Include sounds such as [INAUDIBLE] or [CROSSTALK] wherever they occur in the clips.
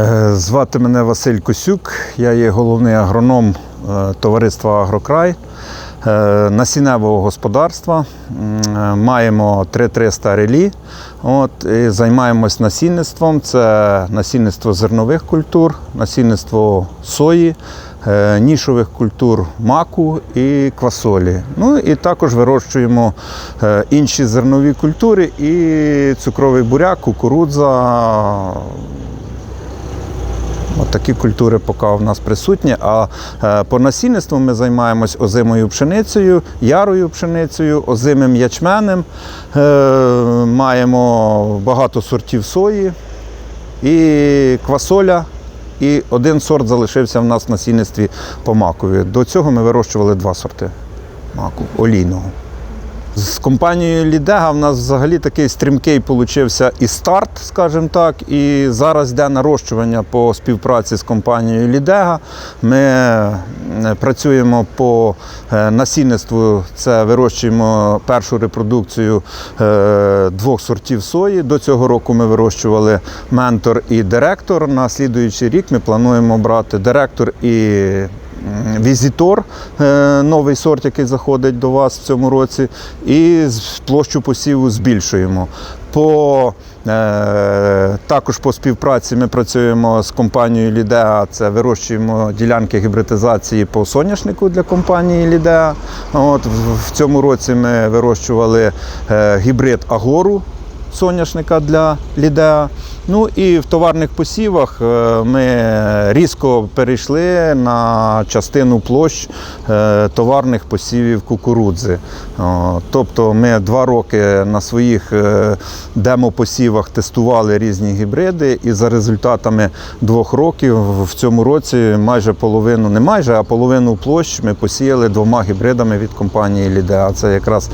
Е, Звати мене Василь Косюк, я є головний агроном е, товариства Агрокрай е, насінневого господарства. Маємо 3300 релі. От, і займаємось насінництвом. Це насінництво зернових культур, насінництво сої, нішових культур маку і квасолі. Ну і також вирощуємо інші зернові культури і цукровий буряк, кукурудза, Такі культури поки в нас присутні. А е, по насінництву ми займаємось озимою пшеницею, ярою пшеницею, озимим ячменем. Е, маємо багато сортів сої і квасоля. І один сорт залишився в нас в насінництві по макові. До цього ми вирощували два сорти маку олійного. З компанією Лідега в нас взагалі такий стрімкий получився і старт, скажімо так. І зараз йде нарощування по співпраці з компанією Лідега. Ми е, працюємо по е, насінництву, це вирощуємо першу репродукцію е, двох сортів сої. До цього року ми вирощували ментор і директор. На слідуючий рік ми плануємо брати директор і Візітор, е, новий сорт, який заходить до вас в цьому році, і площу посіву збільшуємо. По, е, також по співпраці ми працюємо з компанією Лідеа. Це вирощуємо ділянки гібридизації по соняшнику для компанії Лідеа. От, в, в цьому році ми вирощували е, гібрид Агору соняшника для Лідеа. Ну і в товарних посівах е, ми різко перейшли на частину площ е, товарних посівів кукурудзи. Тобто ми два роки на своїх е, демопосівах тестували різні гібриди, і за результатами двох років в цьому році майже половину, не майже, а половину площ ми посіяли двома гібридами від компанії Лідеа. Це якраз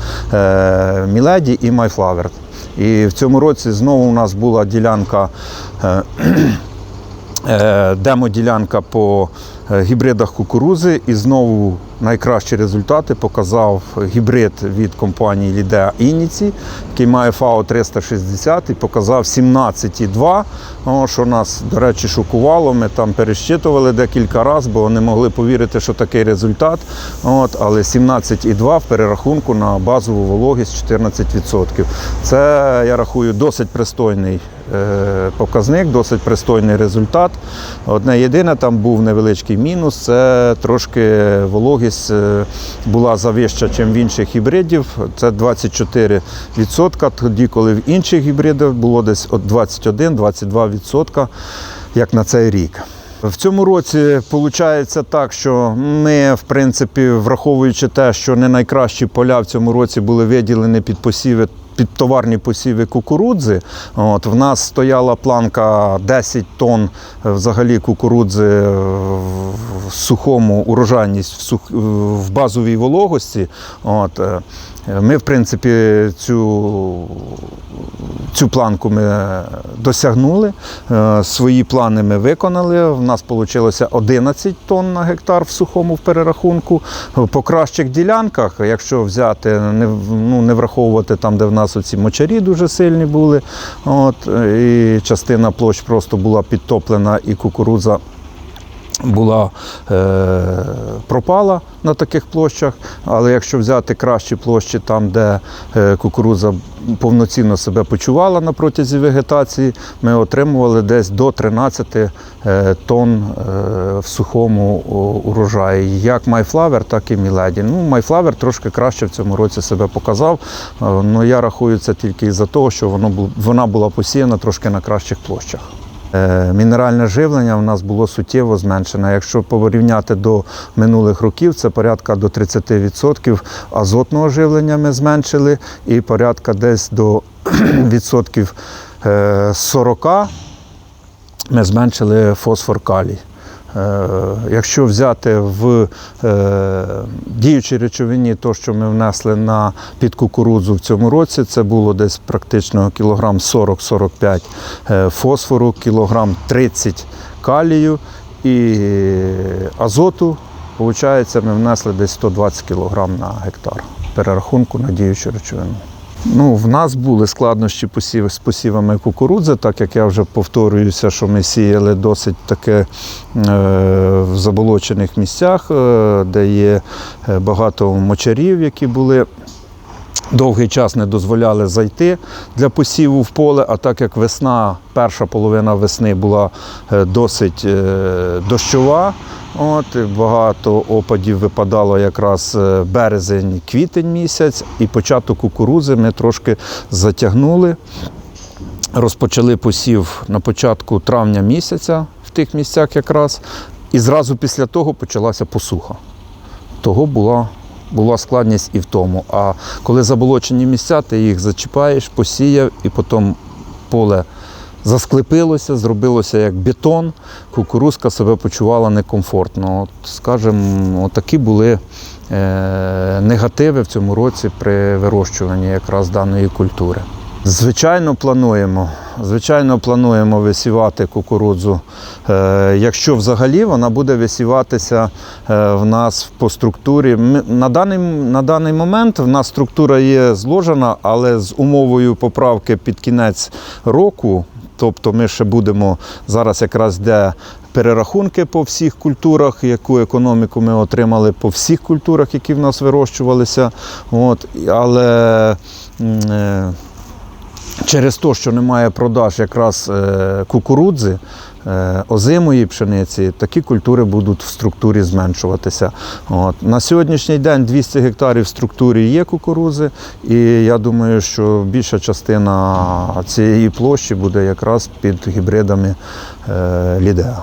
Міледі і Майфлавер. І в цьому році знову у нас була ділянка, е, [CLEARS THROAT] е, демо-ділянка по гібридах кукурузи, і знову найкращі результати показав гібрид від компанії Лідеа Ініці, який має ФАО 360 і показав 17,2, що нас, до речі, шокувало. Ми там перещитували декілька разів, бо не могли повірити, що такий результат. От, але 17,2 в перерахунку на базову вологість 14%. Це, я рахую, досить пристойний е, показник, досить пристойний результат. Одне єдине, там був невеличкий мінус, це трошки вологість е, була завища, ніж в інших гібридів. Це 24%, тоді, коли в інших гібридах було десь 21-22%, як на цей рік. В цьому році виходить так, що ми, в принципі, враховуючи те, що не найкращі поля в цьому році були виділені під посіви. Під товарні посіви кукурудзи. От, в нас стояла планка 10 тонн е, взагалі кукурудзи в сухому урожайність в, сух, в базовій вологості. От, е, ми, в принципі, цю, цю планку ми досягнули. Е, Свої плани ми виконали. В нас вийшло 11 тонн на гектар в сухому в перерахунку. По кращих ділянках, якщо взяти, не, ну, не враховувати там, де в нас оці мочарі дуже сильні були. От, і частина площ просто була підтоплена і кукурудза була е, пропала на таких площах. Але якщо взяти кращі площі, там, де е, кукурудза повноцінно себе почувала на протязі вегетації, ми отримували десь до 13 е, тонн е, в сухому урожаї. Як Майфлавер, так і Міледі. Ну, Майфлавер трошки краще в цьому році себе показав. е, Ну, я рахую це тільки із-за того, що воно вона була посіяна трошки на кращих площах. Е, Мінеральне живлення в нас було суттєво зменшене. Якщо порівняти до минулих років, це порядка до 30% азотного живлення ми зменшили і порядка десь до [CLEARS THROAT] відсотків е, 40 ми зменшили фосфор калій. Е, Якщо взяти в е, діючій речовині, то, що ми внесли на під кукурудзу в цьому році, це було десь практично кілограм 40-45 е, фосфору, кілограм 30 калію і азоту. Получається, ми внесли десь 120 кілограм на гектар перерахунку на діючу речовину. Ну, в нас були складнощі посів, з посівами кукурудзи, так як я вже повторююся, що ми сіяли досить таке е, в заболочених місцях, е, де є е, багато мочарів, які були. Довгий час не дозволяли зайти для посіву в поле, а так як весна, перша половина весни була досить дощова, от, багато опадів випадало якраз е, березень, квітень місяць, і початок кукурузи ми трошки затягнули. Розпочали посів на початку травня місяця в тих місцях якраз, і зразу після того почалася посуха. Того була, була складність і в тому. А коли заболочені місця, ти їх зачіпаєш, посіяв, і потім поле засклепилося, зробилося як бетон, кукурузка себе почувала некомфортно. От, скажімо, отакі були е, негативи в цьому році при вирощуванні якраз даної культури. Звичайно, плануємо. Звичайно, плануємо висівати кукурудзу. Е, якщо взагалі вона буде висіватися е, в нас по структурі. На, даний, на даний момент в нас структура є зложена, але з умовою поправки під кінець року. Тобто ми ще будемо зараз якраз де перерахунки по всіх культурах, яку економіку ми отримали по всіх культурах, які в нас вирощувалися. От, але е, через те, що немає продаж якраз е, кукурудзи, е, озимої пшениці, такі культури будуть в структурі зменшуватися. От. На сьогоднішній день 200 гектарів в структурі є кукурудзи, і я думаю, що більша частина цієї площі буде якраз під гібридами е, Лідеа.